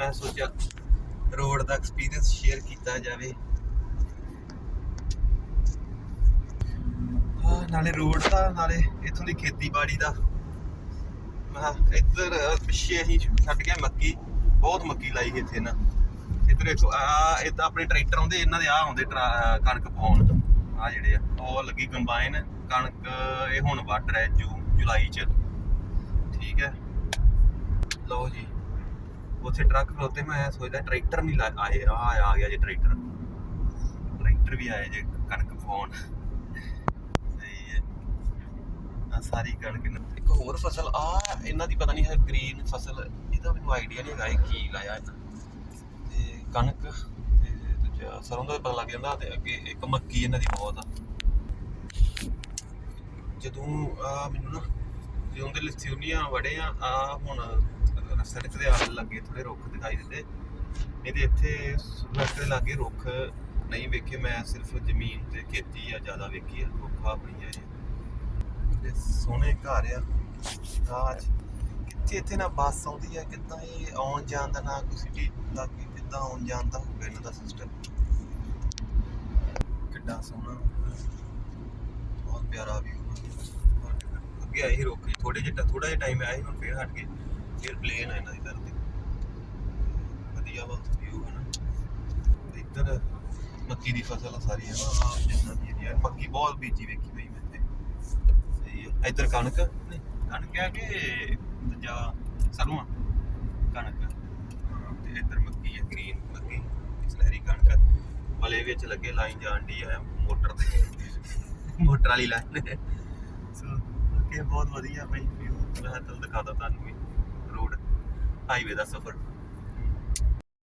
ਮੈਂ ਸੋਚਿਆ ਰੋਡ ਦਾ experience share ਕੀਤਾ ਜਾਵੇ। ਆਹ, ਨਾਲੇ ਰੋਡ ਦਾ ਨਾਲੇ ਇੱਥੋਂ ਦੀ ਖੇਤੀਬਾੜੀ ਦਾ। ਮੈਂ ਇੱਧਰ ਪਿੱਛੇ ਅਸੀਂ ਛੱਡ ਕੇ ਮੱਕੀ ਬਹੁਤ ਮੱਕੀ ਲਾਈ ਇੱਥੇ ਨਾ। ਇੱਧਰ ਦੇਖੋ ਆ ਇਹ ਤਾਂ ਆਪਣੇ ਟਰੈਕਟਰ ਆਉਂਦੇ ਇਹਨਾਂ ਦੇ ਆ ਆਉਂਦੇ ਟਰਾ- ਕਣਕ ਪਾਉਣ ਆ ਜਿਹੜੇ ਆ ਉਹ ਲੱਗੀ ਕੰਬਾਈਨ ਕਣਕ ਇਹ ਹੁਣ ਵੱਢ ਰਿਹਾ ਜੂ ਜੁਲਾਈ ਚ। ਠੀਕ ਹੈ। ਲਓ ਜੀ। ਉੱਥੇ ਟਰੱਕ ਖਲੋਤੇ, ਮੈਂ ਸੋਚਦਾ ਟਰੈਕਟਰ ਨਹੀਂ ਆਏ ਆ ਆ ਗਿਆ ਜੀ ਟਰੈਕਟਰ। ਟਰੈਕਟਰ ਵੀ ਆਏ ਜੇ, ਕਣਕ ਪਾਉਣ ਸਹੀ ਹੈ। ਆ ਸਾਰੀ ਕਣਕ ਇੱਕ ਹੋਰ ਫਸਲ, ਆ ਇਹਨਾਂ ਦੀ ਪਤਾ ਨਹੀਂ ਹੈ ਗ੍ਰੀਨ ਫਸਲ, ਇਹਦਾ ਮੈਨੂੰ ਆਈਡੀਆ ਨਹੀਂ ਹੈਗਾ ਇਹ ਕੀ ਲਾਇਆ ਇਹਨਾਂ ਤੇ ਕਣਕ, ਤੇ ਦੂਜਾ ਸਰੋਂ ਦਾ ਪਤਾ ਲੱਗ ਜਾਂਦਾ ਤੇ ਅੱਗੇ ਇੱਕ ਮੱਕੀ ਇਹਨਾਂ ਦੀ ਬਹੁਤ ਆ। ਜਦੋਂ, ਆ ਮੈਨੂੰ ਨਾ, ਜਦੋਂ ਦੇ ਲਿਥਿਊਨੀਆ ਵੜੇ ਆ ਆ ਹੁਣ ਸੜਕ ਦੇ ਆਲੇ ਲੱਗੇ ਥੋੜੇ ਰੁੱਖ ਦਿਖਾਈ ਦਿੰਦੇ। ਨਹੀਂ ਤੇ ਇੱਥੇ ਸੜਕ ਦੇ ਲਾਗੇ ਰੁੱਖ ਨਹੀਂ ਵੇਖੇ, ਮੈਂ ਸਿਰਫ ਜ਼ਮੀਨ ਤੇ ਖੇਤੀ ਆ, ਜ਼ਿਆਦਾ ਵੇਖੀ ਆ, ਰੁੱਖਾ ਪਈਆਂ ਜੀ। ਸੋਹਣੇ ਘਰ ਆ। ਰਾਜ, ਕਿੱਥੇ ਇੱਥੇ ਨਾ ਬੱਸ ਆਉਂਦੀ ਆ, ਕਿੱਦਾਂ ਇਹ ਆਉਣ ਜਾਣ ਦਾ ਨਾ ਕੋਈ ਸਿਟੀ ਲਾਗੇ ਕਿੱਦਾਂ ਆਉਣ ਜਾਣ ਦਾ ਹੋਊਗਾ ਇਹਨਾਂ ਦਾ ਸਿਸਟਮ ਕਿੱਡਾ ਸੋਹਣਾ। ਬਹੁਤ ਪਿਆਰਾ ਵੀ ਅੱਗੇ ਆਏ ਸੀ ਰੁੱਖ ਥੋੜੇ ਜਿਹਾ ਥੋੜਾ ਜਿਹਾ ਟਾਈਮ ਆਇਆ ਸੀ, ਹੁਣ ਫੇਰ ਹਟ ਗਏ। ਫੇਰ ਪਲੇਨ ਆ ਇਹਨਾਂ ਦੀ ਧਰਤੀ ਵਧੀਆ ਵਾ ਵਿਊ ਹੈ ਨਾ। ਤੇ ਇੱਧਰ ਮੱਕੀ ਦੀ ਫਸਲ ਆ ਸਾਰੀ ਹੈ ਨਾ ਜਿੰਨਾ ਦੀ ਯਾਰ ਮੱਕੀ ਬਹੁਤ ਬੀਜੀ ਵੇਖੀ ਬਈ ਮੈਂ ਤੇ ਹੈ ਇੱਧਰ ਕਣਕ ਨਹੀਂ, ਕਣਕ ਹੈ ਕਿ ਦੂਜਾ ਸਰੋਂ ਕਣਕ। ਤੇ ਇੱਧਰ ਮੱਕੀ ਹੈ ਗ੍ਰੀਨ ਮੱਕੀ। ਸੁਨਹਿਰੀ ਕਣਕ ਮਲੇ ਵਿੱਚ ਲੱਗੇ ਲਾਈਨ ਜਾਣ ਦੀ ਆ ਮੋਟਰ ਤੇ। ਮੋਟਰ ਵਾਲੀ ਲਾਈਨ। ਸੋ ਅੱਗੇ ਬਹੁਤ ਵਧੀਆ ਬਈ view। ਮੈਂ ਤੁਹਾਨੂੰ ਦਿਖਾਦਾ ਤੁਹਾਨੂੰ ਵੀ। ਰੋਡ ਹਾਈਵੇ ਦਾ ਸਫ਼ਰ